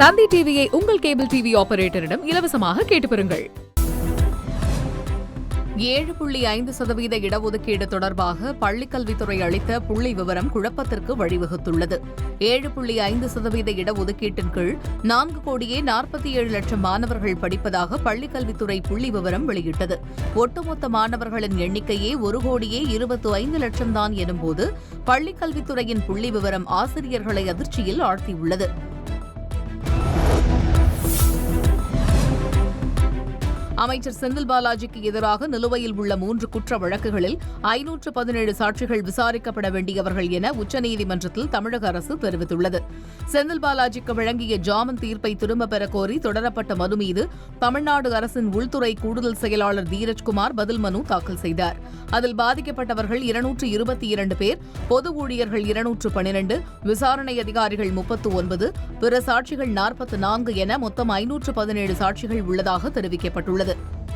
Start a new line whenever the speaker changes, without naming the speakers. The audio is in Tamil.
தந்தி டிவியை உங்கள் கேபிள் டிவி ஆபரேட்டரிடம் இலவசமாக கேட்டு பெறுங்கள். ஏழு புள்ளி ஐந்து சதவீத இடஒதுக்கீடு தொடர்பாக பள்ளிக்கல்வித்துறை அளித்த புள்ளி விவரம் குழப்பத்திற்கு வழிவகுத்துள்ளது. ஏழு புள்ளி ஐந்து சதவீத இடஒதுக்கீட்டின் கீழ் நான்கு கோடியே நாற்பத்தி ஏழு லட்சம் மாணவர்கள் படிப்பதாக பள்ளிக்கல்வித்துறை புள்ளி விவரம் வெளியிட்டது. ஒட்டுமொத்த மாணவர்களின் எண்ணிக்கையே ஒரு கோடியே இருபத்து ஐந்து லட்சம் தான் எனும்போது பள்ளிக்கல்வித்துறையின் புள்ளி விவரம் ஆசிரியர்களை அதிர்ச்சியில் ஆழ்த்தியுள்ளது. அமைச்சர் செந்தில் பாலாஜிக்கு எதிராக நிலுவையில் உள்ள மூன்று குற்ற வழக்குகளில் ஐநூற்று பதினேழு சாட்சிகள் விசாரிக்கப்பட வேண்டியவர்கள் என உச்சநீதிமன்றத்தில் தமிழக அரசு தெரிவித்துள்ளது. செந்தில் பாலாஜிக்கு வழங்கிய ஜாமீன் தீர்ப்பை திரும்பப் பெற கோரி தொடரப்பட்ட மனு மீது தமிழ்நாடு அரசின் உள்துறை கூடுதல் செயலாளர் தீரஜ்குமார் பதில் மனு தாக்கல் செய்தார். அதில் பாதிக்கப்பட்டவர்கள் இருநூற்று இருபத்தி இரண்டு பேர் பொது ஊழியர்கள் இருநூற்று பனிரண்டு விசாரணை அதிகாரிகள் முப்பத்து ஒன்பது பிற சாட்சிகள் நாற்பத்து நான்கு என மொத்தம் ஐநூற்று பதினேழு சாட்சிகள் உள்ளதாக தெரிவிக்கப்பட்டுள்ளது. は。